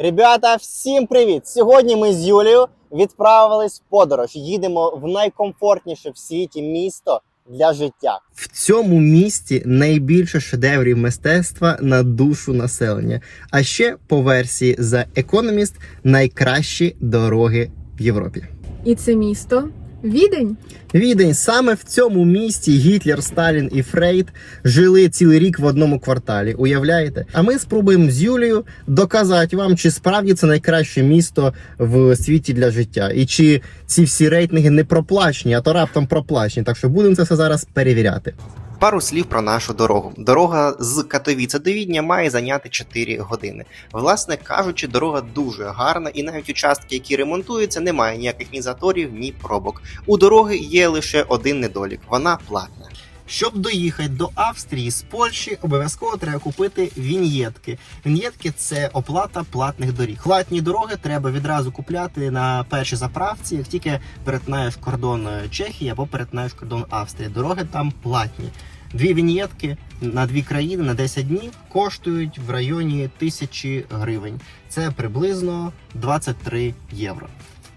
Ребята, всім привіт! Сьогодні ми з Юлією відправились в подорож. Їдемо в найкомфортніше в світі місто для життя. В цьому місті найбільше шедеврів мистецтва на душу населення. А ще по версії за Economist найкращі дороги в Європі. І це місто Відень. Відень саме в цьому місті Гітлер, Сталін і Фрейд жили цілий рік в одному кварталі. Уявляєте? А ми спробуємо з Юлією доказати вам, чи справді це найкраще місто в світі для життя, і чи ці всі рейтинги не проплачені, а то раптом проплачені. Так що будемо це все зараз перевіряти. Пару слів про нашу дорогу. Дорога з Катовіця до Відня має зайняти 4 години. Власне кажучи, дорога дуже гарна, і навіть участки, які ремонтуються, немає ніяких ні заторів, ні пробок. У дороги є лише один недолік: вона платна. Щоб доїхати до Австрії з Польщі, обов'язково треба купити віньєтки. Віньєтки це оплата платних доріг. Платні дороги треба відразу купляти на першій заправці, як тільки перетинаєш кордон Чехії або перетинаєш кордон Австрії. Дороги там платні. Дві віньєтки на дві країни на 10 днів коштують в районі тисячі гривень. Це приблизно 23 євро.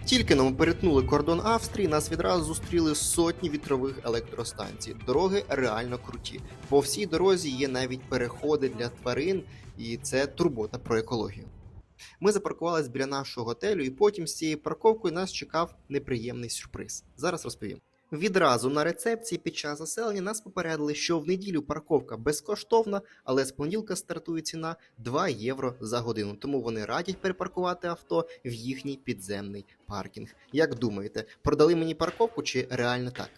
Тільки но ми перетнули кордон Австрії, нас відразу зустріли сотні вітрових електростанцій. Дороги реально круті. По всій дорозі є навіть переходи для тварин, і це турбота про екологію. Ми запаркувались біля нашого готелю, і потім з цією парковкою нас чекав неприємний сюрприз. Зараз розповім. Відразу на рецепції під час заселення нас попередили, що в неділю парковка безкоштовна, але з понеділка стартує ціна 2 євро за годину. Тому вони радять перепаркувати авто в їхній підземний паркінг. Як думаєте, продали мені парковку чи реально так?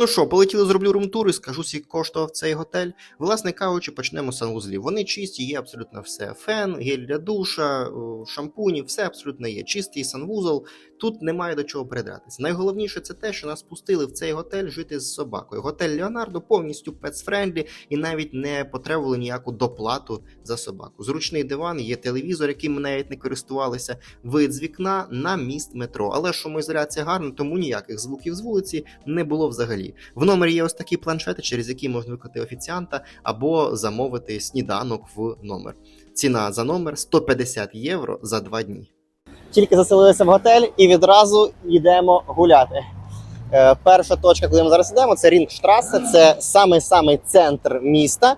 Ну що, полетіли, зроблю румтур і скажу, скільки коштував цей готель. Власне кажучи, почнемо з санвузлів. Вони чисті, є абсолютно все. Фен, гель для душа, шампуні, все абсолютно є. Чистий санвузол. Тут немає до чого придратися. Найголовніше це те, що нас пустили в цей готель жити з собакою. Готель Леонардо повністю пецфрендлі і навіть не потребували ніяку доплату за собаку. Зручний диван, є телевізор, яким ми навіть не користувалися. Вид з вікна на міст метро. Але шумоізоляція гарна, тому ніяких звуків з вулиці не було взагалі. В номері є ось такі планшети, через які можна викликати офіціанта або замовити сніданок в номер. Ціна за номер 150 євро за два дні. Тільки заселилися в готель і відразу йдемо гуляти. Е, перша точка, куди ми зараз йдемо, це Рінгштрасе, це самий самий центр міста.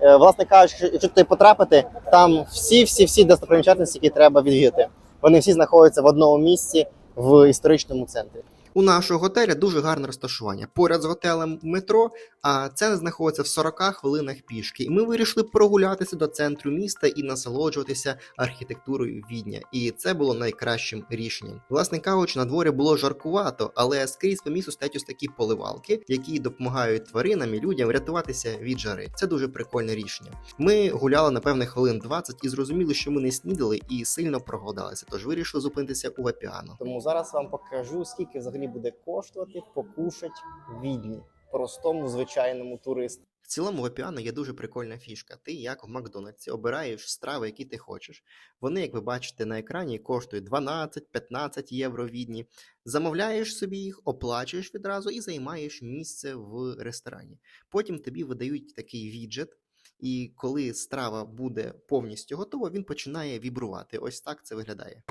Е, власне кажучи, якщо туди потрапити, там всі, всі, всі достопримічательності, які треба відвідати. Вони всі знаходяться в одному місці в історичному центрі. У нашого готеля дуже гарне розташування. Поряд з готелем метро, а це знаходиться в 40 хвилинах пішки. І ми вирішили прогулятися до центру міста і насолоджуватися архітектурою Відня. І це було найкращим рішенням. Власне кажучи, на дворі було жаркувато, але скрізь по місту стоять ось такі поливалки, які допомагають тваринам і людям рятуватися від жари. Це дуже прикольне рішення. Ми гуляли напевне хвилин 20 і зрозуміли, що ми не снідали і сильно проголодалися. Тож вирішили зупинитися у Вапіано. Тому зараз вам покажу, скільки взагалі буде коштувати покушать Відні простому звичайному туристу. В цілому в Опіано є дуже прикольна фішка. Ти, як в Макдональдсі, обираєш страви, які ти хочеш. Вони, як ви бачите на екрані, коштують 12-15 євро відні. Замовляєш собі їх, оплачуєш відразу і займаєш місце в ресторані. Потім тобі видають такий віджет. І коли страва буде повністю готова, він починає вібрувати. Ось так це виглядає.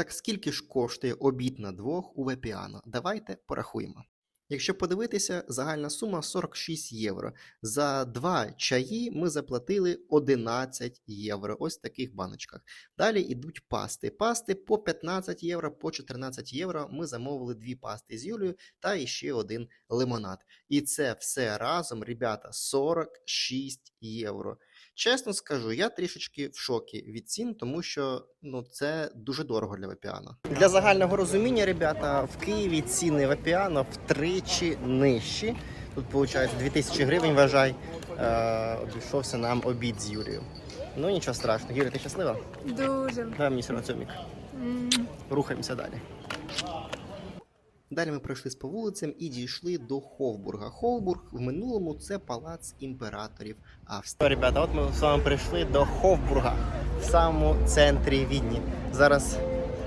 Так скільки ж коштує обід на двох у Вепіано? Давайте порахуємо. Якщо подивитися, загальна сума 46 євро. За два чаї ми заплатили 11 євро. Ось в таких баночках. Далі йдуть пасти. Пасти по 15 євро, по 14 євро. Ми замовили дві пасти з Юлією та іще один лимонад. І це все разом, ребята, 46 євро. Чесно скажу, я трішечки в шокі від цін, тому що ну це дуже дорого для Вапіано. Для загального розуміння, ребята, в Києві ціни Вапіано втричі нижчі. Тут виходить 2000 гривень, вважай. Е, обійшовся нам обід з Юрією. Ну нічого страшного. Юрій, ти щаслива? Дуже. Давай мені. М, Рухаємося далі. Далі ми пройшли по вулицям і дійшли до Ховбурга. Ховбург в минулому це палац імператорів Австрії. Ребята, от ми з вами прийшли до Ховбурга в самому центрі Відні. Зараз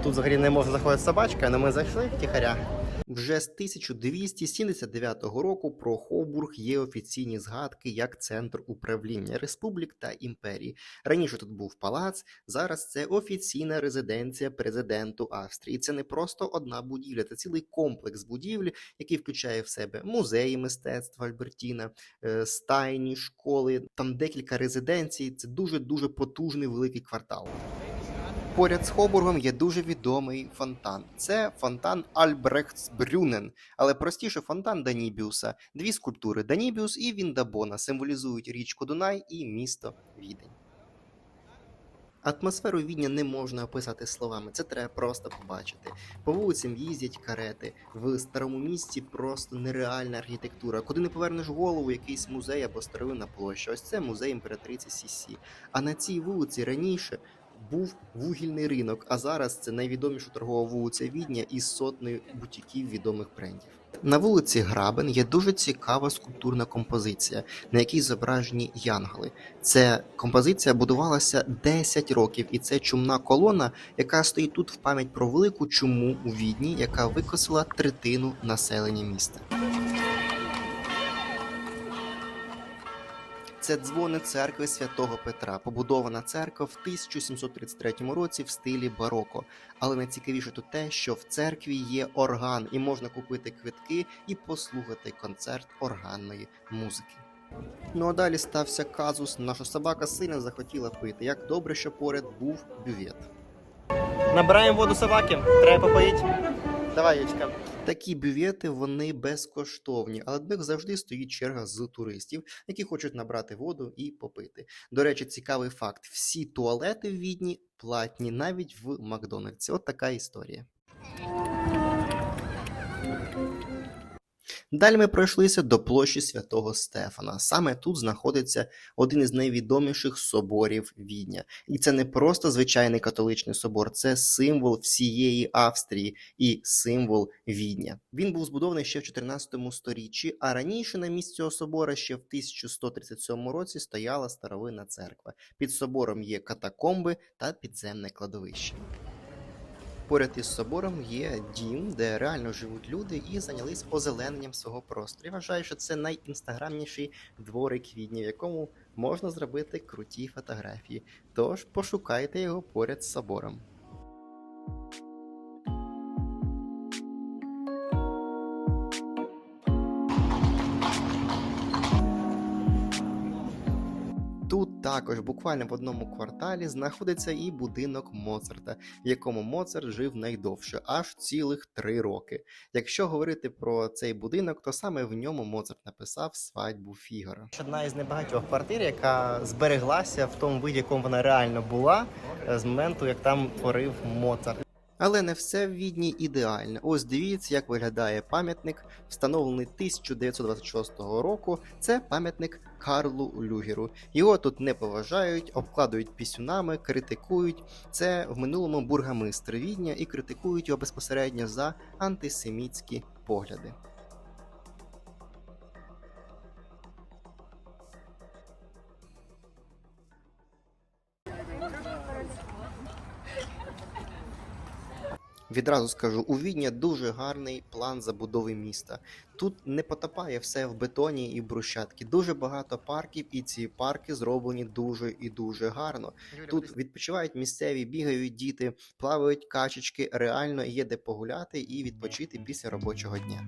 тут взагалі не можна заходити собачка, але ми зайшли втіхаря. Вже з 1279 року про Хобург є офіційні згадки як центр управління республік та імперії. Раніше тут був палац, зараз це офіційна резиденція президенту Австрії. Це не просто одна будівля, це цілий комплекс будівель, який включає в себе музеї мистецтва Альбертіна, е, стайні, школи, там декілька резиденцій. Це дуже дуже потужний великий квартал. Поряд з Хобургом є дуже відомий фонтан. Це фонтан Альбрехтсбрюнен, але простіше фонтан Данібіуса. Дві скульптури Данібіус і Віндабона символізують річку Дунай і місто Відень. Атмосферу Відня не можна описати словами, це треба просто побачити. По вулицям їздять карети. В старому місті просто нереальна архітектура. Куди не повернеш голову, якийсь музей або старовинна площа. Ось це музей імператриці Сісі. А на цій вулиці раніше був вугільний ринок, а зараз це найвідоміша торгова вулиця Відня із сотнею бутіків відомих брендів. На вулиці Грабен є дуже цікава скульптурна композиція, на якій зображені янголи. Ця композиція будувалася 10 років, і це чумна колона, яка стоїть тут в пам'ять про велику чуму у Відні, яка викосила третину населення міста. Це дзвони церкви святого Петра, побудована церква в 1733 році в стилі бароко. Але найцікавіше тут те, що в церкві є орган, і можна купити квитки і послухати концерт органної музики. Ну а далі стався казус. Наша собака сильно захотіла пити. Як добре, що поряд був бювет. Набираємо воду собаки, треба попоїти. Давай, Ячка. Такі бювети вони безкоштовні, але до них завжди стоїть черга з туристів, які хочуть набрати воду і попити. До речі, цікавий факт: всі туалети в Відні платні, навіть в Макдональдсі. От така історія. Далі ми пройшлися до площі святого Стефана. Саме тут знаходиться один із найвідоміших соборів Відня. І це не просто звичайний католичний собор, це символ всієї Австрії і символ Відня. Він був збудований ще в 14 сторіччі, а раніше на місці цього собора ще в 1137 році стояла старовинна церква. Під собором є катакомби та підземне кладовище. Поряд із собором є дім, де реально живуть люди і зайнялись озелененням свого простору. Я вважаю, що це найінстаграмніший дворик квітні, в якому можна зробити круті фотографії. Тож пошукайте його поряд з собором. Тут також буквально в одному кварталі знаходиться і будинок Моцарта, в якому Моцарт жив найдовше, аж цілих три роки. Якщо говорити про цей будинок, то саме в ньому Моцарт написав свадьбу Фігара. Одна із небагатьох квартир, яка збереглася в тому виді, якому вона реально була е, з моменту, як там творив Моцарт. Але не все в Відні ідеально. Ось дивіться, як виглядає пам'ятник, встановлений 1926 року. Це пам'ятник Карлу Люгеру. Його тут не поважають, обкладують пісюнами, критикують. Це в минулому бургамистр Відня і критикують його безпосередньо за антисемітські погляди. Відразу скажу, у Відня дуже гарний план забудови міста. Тут не потопає все в бетоні і брусчатки. Дуже багато парків, і ці парки зроблені дуже і дуже гарно. Тут відпочивають місцеві, бігають діти, плавають качечки. Реально є де погуляти і відпочити після робочого дня.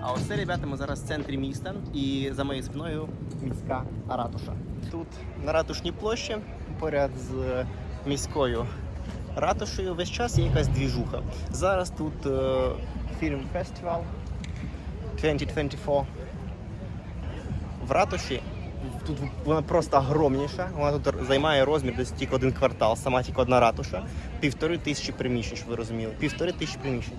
А ось це, ребята, ми зараз в центрі міста, і за моєю спиною міська ратуша. Тут на ратушній площі, поряд з міською ратушею, весь час є якась двіжуха. Зараз тут е, фільм фестивал 2024. В ратуші тут вона просто огромніша. Вона тут займає розмір десь тільки один квартал, сама тільки одна ратуша. Півтори тисячі приміщень, щоб ви розуміли. Півтори тисячі приміщень.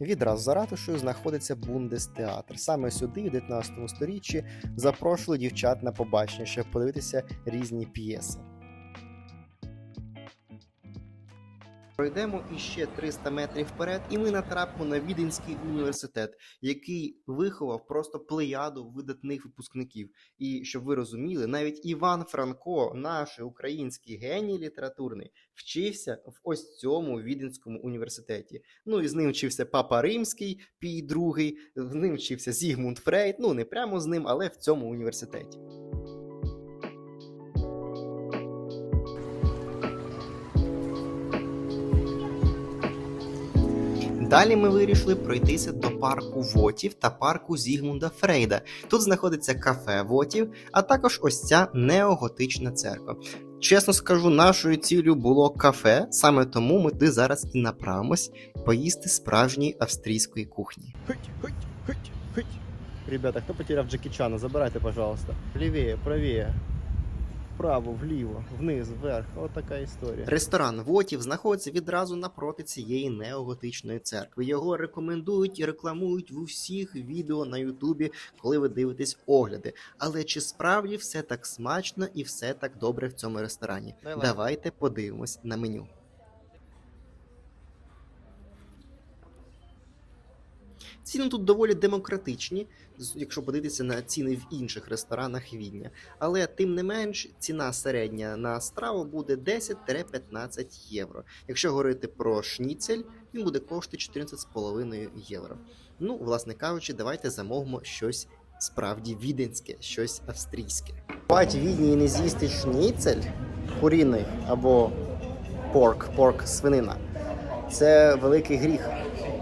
Відразу за ратушею знаходиться Бундестеатр. Саме сюди, в 19 сторіччі, запрошували дівчат на побачення, щоб подивитися різні п'єси. Пройдемо іще 300 метрів вперед, і ми натрапимо на Віденський університет, який виховав просто плеяду видатних випускників. І щоб ви розуміли, навіть Іван Франко, наш український геній літературний, вчився в ось цьому Віденському університеті. Ну і з ним вчився Папа Римський, Пій II, з ним вчився Зігмунд Фрейд. Ну не прямо з ним, але в цьому університеті. Далі ми вирішили пройтися до парку Вотів та парку Зігмунда Фрейда. Тут знаходиться кафе Вотів, а також ось ця неоготична церква. Чесно скажу, нашою ціллю було кафе, саме тому ми туди зараз і направимось поїсти справжньої австрійської кухні. Ребята, хто потеряв Джекі Чана, забирайте, пожалуйста. Лівіє, правіє. Вправо, вліво, вниз, вверх. От така історія. Ресторан Вотів знаходиться відразу напроти цієї неоготичної церкви. Його рекомендують і рекламують в усіх відео на Ютубі, коли ви дивитесь огляди. Але чи справді все так смачно і все так добре в цьому ресторані? Давайте подивимось на меню. Ціни тут доволі демократичні, якщо подивитися на ціни в інших ресторанах Відня. Але тим не менш, ціна середня на страву буде 10-15 євро. Якщо говорити про шніцель, він буде коштувати 14,5 євро. Ну, власне кажучи, давайте замовимо щось справді віденське, щось австрійське. Бать відні і не з'їсти шніцель куріний або порк, порк свинина. Це великий гріх.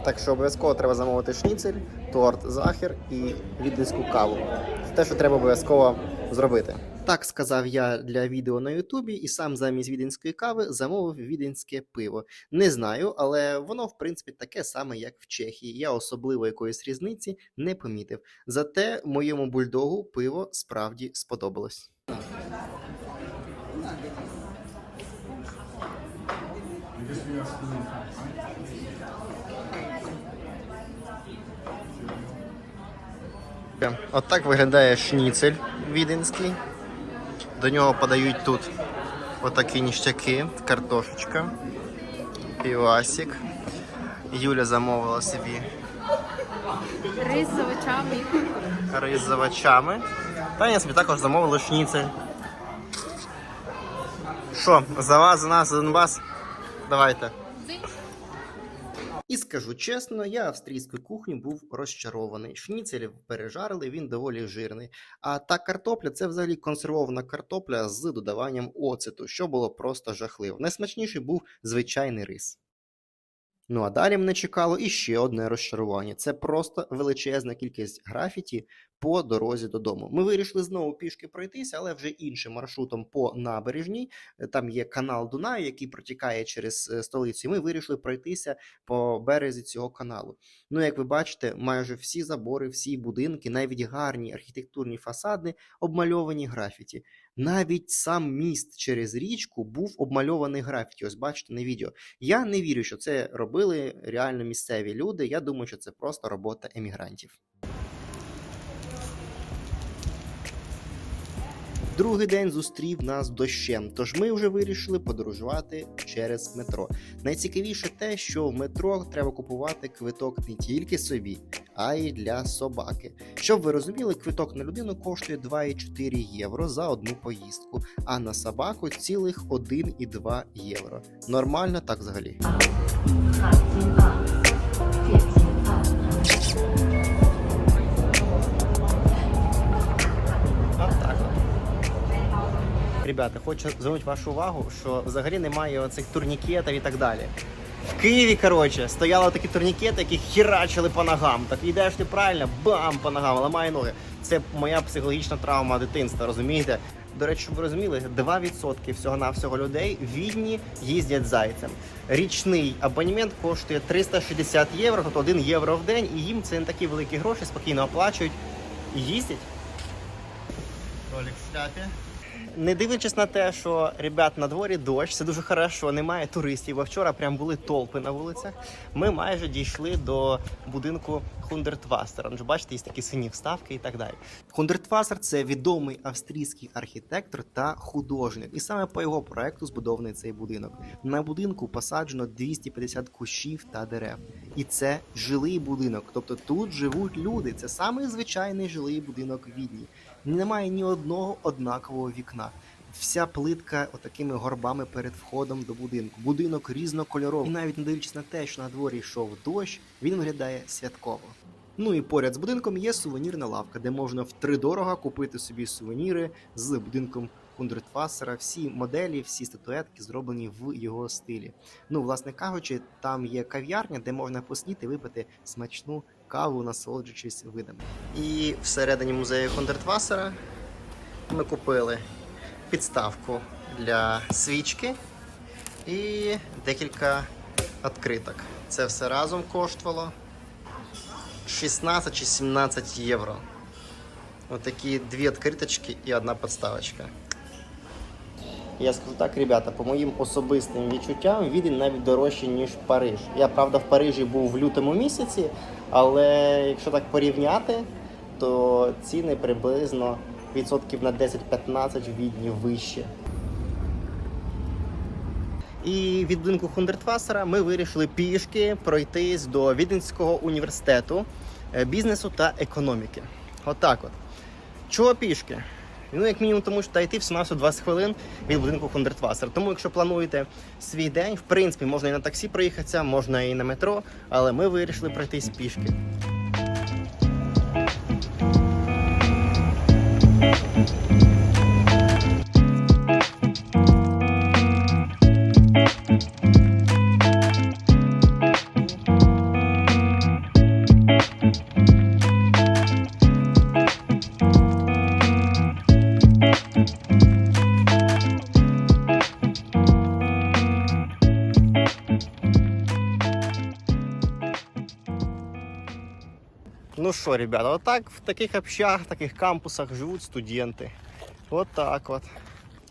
Так що обов'язково треба замовити шніцель, торт, захер і віденську каву. Це те, що треба обов'язково зробити. Так сказав я для відео на Ютубі, і сам замість віденської кави замовив віденське пиво. Не знаю, але воно в принципі таке саме, як в Чехії. Я особливо якоїсь різниці не помітив. Зате моєму бульдогу пиво справді сподобалось. От так виглядає шніцель віденський. До нього подають тут отакі ніштяки, картошечка, півасик. Юля замовила собі Рис з овочами. рис з овочами. Та я собі також замовила шніцель. Що, за вас, за нас, за Донбас? Давайте. І скажу чесно, я австрійською кухню був розчарований. Шніцелів пережарили, він доволі жирний. А та картопля це взагалі консервована картопля з додаванням оцету, що було просто жахливо. Найсмачніший був звичайний рис. Ну а далі мене чекало іще одне розчарування. Це просто величезна кількість графіті по дорозі додому. Ми вирішили знову пішки пройтися, але вже іншим маршрутом по набережній. Е, Там є канал Дунаю, який протікає через е, столицю. Ми вирішили пройтися по березі цього каналу. Ну, як ви бачите, майже всі забори, всі будинки, навіть гарні архітектурні фасади обмальовані графіті. Навіть сам міст через річку був обмальований графіті. Ось бачите на відео. Я не вірю, що це робили реально місцеві люди. Я думаю, що це просто робота емігрантів. Другий день зустрів нас дощем, тож ми вже вирішили подорожувати через метро. Найцікавіше те, що в метро треба купувати квиток не тільки собі, а й для собаки. Щоб ви розуміли, квиток на людину коштує 2,4 євро за одну поїздку, а на собаку цілих 1,2 євро. Нормально так взагалі. Ребята, хочу звернути вашу увагу, що взагалі немає оцих турнікетів і так далі. В Києві, коротше, стояли такі турнікети, які хірачили по ногам. Так йдеш ти правильно, бам по ногам, ламає ноги. Це моя психологічна травма дитинства, розумієте? До речі, щоб ви розуміли, 2% всього-навсього людей Відні їздять зайцем. Річний абонемент коштує 360 євро, тобто 1 євро в день, і їм це не такі великі гроші, спокійно оплачують і їздять. Ролик в шляпі. Не дивлячись на те, що ребят на дворі дощ, це дуже хорошо, немає туристів. Бо вчора прям були толпи на вулицях. Ми майже дійшли до будинку Хундертвассера. Ну, ж бачите, є такі сині вставки і так далі. Хундертвассер – це відомий австрійський архітектор та художник. І саме по його проекту збудований цей будинок. На будинку посаджено 250 кущів та дерев. І це жилий будинок. Тобто тут живуть люди. Це самий звичайний жилий будинок в Відні. Немає ні одного однакового вікна. Вся плитка отакими горбами перед входом до будинку. Будинок різнокольоровий. І навіть не дивлячись на те, що на дворі йшов дощ, він виглядає святково. Ну і поряд з будинком є сувенірна лавка, де можна втридорога купити собі сувеніри з будинком Хундертвассера. Всі моделі, всі статуетки зроблені в його стилі. Ну, власне кажучи, там є кав'ярня, де можна посніти випити смачну каву, насолоджуючись видами. І всередині музею Хундертвассера ми купили підставку для свічки і декілька відкриток. Це все разом коштувало 16 чи 17 євро. Отакі дві відкриточки і одна підставочка. Я скажу так, ребята, по моїм особистим відчуттям, Відень навіть дорожчий, ніж Париж. Я правда в Парижі був в лютому місяці, але якщо так порівняти, то ціни приблизно відсотків на 10-15 в Відні вище. І від будинку Хундертвассера ми вирішили пішки пройтись до Віденського університету е, бізнесу та економіки. Отак от. Чого пішки? Ну, як мінімум, тому що та йти всього 20 хвилин від будинку Хундертвассер. Тому, якщо плануєте свій день, в принципі, можна і на таксі проїхатися, можна і на метро, але ми вирішили пройтись пішки. thank you Ну що, ребята, отак в таких общагах, таких кампусах живуть студенти. От так от.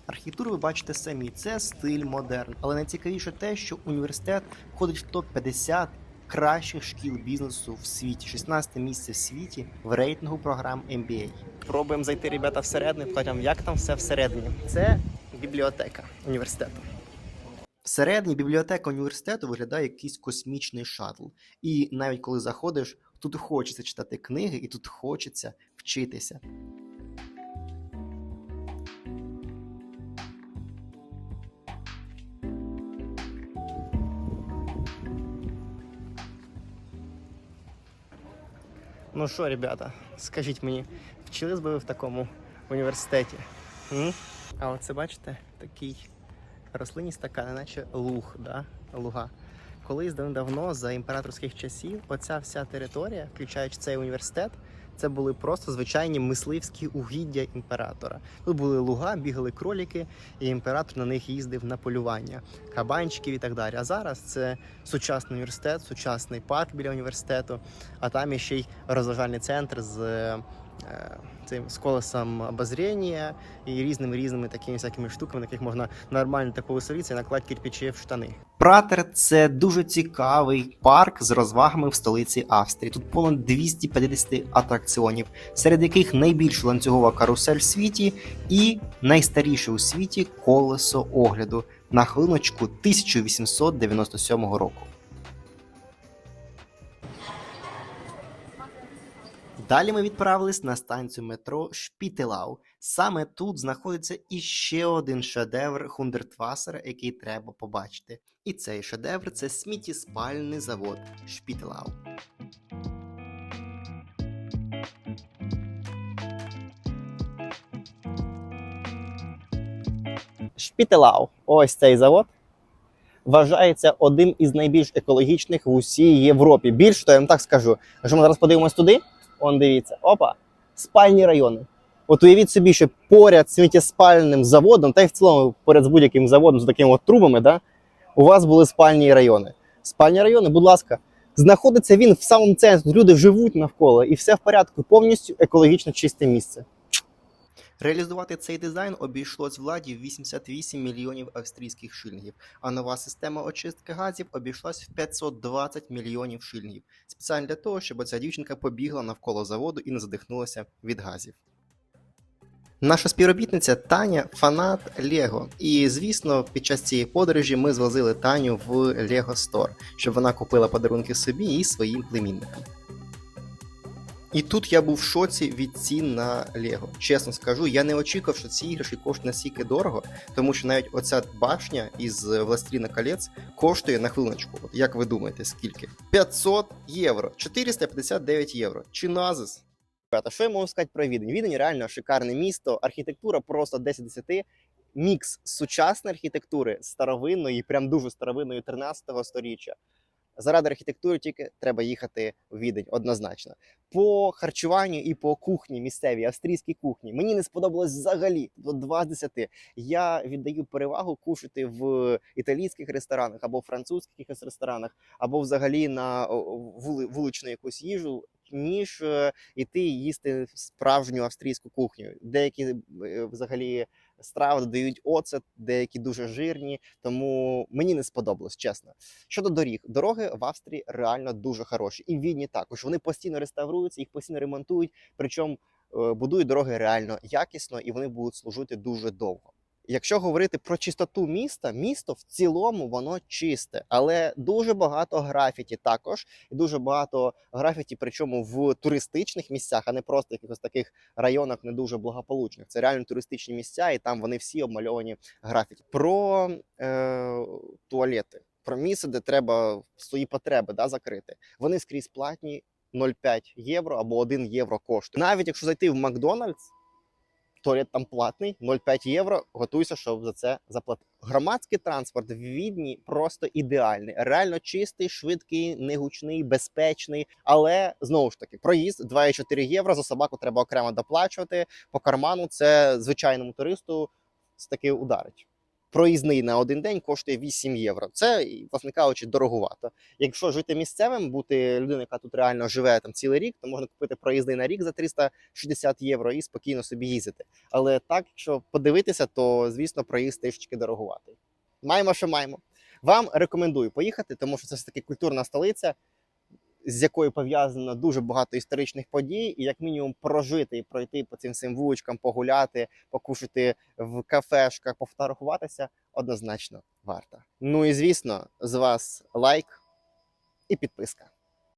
Архітектуру ви бачите самі, це стиль модерн. Але найцікавіше те, що університет входить в топ-50 кращих шкіл бізнесу в світі. 16 місце в світі в рейтингу програм MBA. Пробуємо зайти, ребята, всередину, покажемо, як там все всередині. Це бібліотека університету. Всередині бібліотека університету виглядає якийсь космічний шаттл. І навіть коли заходиш, тут хочеться читати книги, і тут хочеться вчитися. Ну що, ребята, скажіть мені, вчились би ви в такому університеті? М? А оце бачите, такий рослинність така, наче луг, да? луга. Колись давно за імператорських часів оця вся територія, включаючи цей університет, це були просто звичайні мисливські угіддя імператора. Тут були луга, бігали кроліки, і імператор на них їздив на полювання, кабанчиків і так далі. А зараз це сучасний університет, сучасний парк біля університету, а там ще й розважальний центр з. Цим з колесом обозріння і різними різними такими всякими штуками, на яких можна нормально так повеселитися і накладати кирпичі в штани. Пратер це дуже цікавий парк з розвагами в столиці Австрії. Тут понад 250 атракціонів, серед яких найбільша ланцюгова карусель в світі і найстаріше у світі колесо огляду на хвилиночку 1897 року. Далі ми відправились на станцію метро Шпітелау. Саме тут знаходиться іще один шедевр Хундертвасера, який треба побачити. І цей шедевр це сміттєспальний завод Шпітелау. Шпітелау, ось цей завод, вважається одним із найбільш екологічних в усій Європі. Більше то я вам так скажу. Якщо ми зараз подивимось туди, он дивіться, опа, спальні райони. От уявіть собі, що поряд з сміттєспальним заводом, та й в цілому поряд з будь-яким заводом з такими от трубами, да, у вас були спальні райони. Спальні райони, будь ласка, знаходиться він в самому центрі, люди живуть навколо і все в порядку, повністю екологічно чисте місце. Реалізувати цей дизайн обійшлось владі в 88 мільйонів австрійських шиллінгів, а нова система очистки газів обійшлась в 520 мільйонів шиллінгів. Спеціально для того, щоб ця дівчинка побігла навколо заводу і не задихнулася від газів. Наша співробітниця Таня фанат Лего. І звісно, під час цієї подорожі ми звозили Таню в Lego Store, щоб вона купила подарунки собі і своїм племінникам. І тут я був в шоці від цін на Лего. Чесно скажу, я не очікував, що ці іграшки коштують настільки дорого, тому що навіть оця башня із Властріна колець коштує на хвилиночку. От як ви думаєте, скільки? 500 євро, 459 євро. Чи назис? Ребята, що я можу сказати про Відень? Відень реально шикарне місто, архітектура просто 10 з 10. Мікс сучасної архітектури, старовинної, прям дуже старовинної 13-го сторіччя. Заради архітектури тільки треба їхати в Відень, однозначно. По харчуванню і по кухні місцевій, австрійській кухні, мені не сподобалось взагалі. До 2 з 10. Я віддаю перевагу кушати в італійських ресторанах або французьких якихось ресторанах, або взагалі на вули, вуличну якусь їжу, ніж е, іти їсти справжню австрійську кухню. Деякі е, взагалі страви додають оцет, деякі дуже жирні, тому мені не сподобалось, чесно. Щодо доріг, дороги в Австрії реально дуже хороші. І в Відні також. Вони постійно реставруються, їх постійно ремонтують, причому е, будують дороги реально якісно і вони будуть служити дуже довго. Якщо говорити про чистоту міста, місто в цілому воно чисте, але дуже багато графіті також, і дуже багато графіті, причому в туристичних місцях, а не просто якихось таких районах не дуже благополучних. Це реально туристичні місця, і там вони всі обмальовані графіті. Про е, туалети, про місце, де треба свої потреби да, закрити. Вони скрізь платні 0,5 євро або 1 євро коштує. Навіть якщо зайти в Макдональдс, туалет там платний, 0,5 євро. Готуйся, щоб за це заплатити. Громадський транспорт в Відні просто ідеальний, реально чистий, швидкий, негучний, безпечний. Але знову ж таки, проїзд 2,4 євро. За собаку треба окремо доплачувати. По карману це звичайному туристу це таки ударить. Проїзний на один день коштує 8 євро. Це, власне кажучи, дорогувато. Якщо жити місцевим, бути людиною, яка тут реально живе там цілий рік, то можна купити проїзний на рік за 360 євро і спокійно собі їздити. Але так, якщо подивитися, то звісно проїзд трішечки дорогуватий. Маємо, що маємо. Вам рекомендую поїхати, тому що це все таки культурна столиця, з якою пов'язано дуже багато історичних подій, і як мінімум прожити і пройти по цим всім вуличкам, погуляти, покушати в кафешках, пофотографуватися однозначно варто. Ну і звісно, з вас лайк і підписка.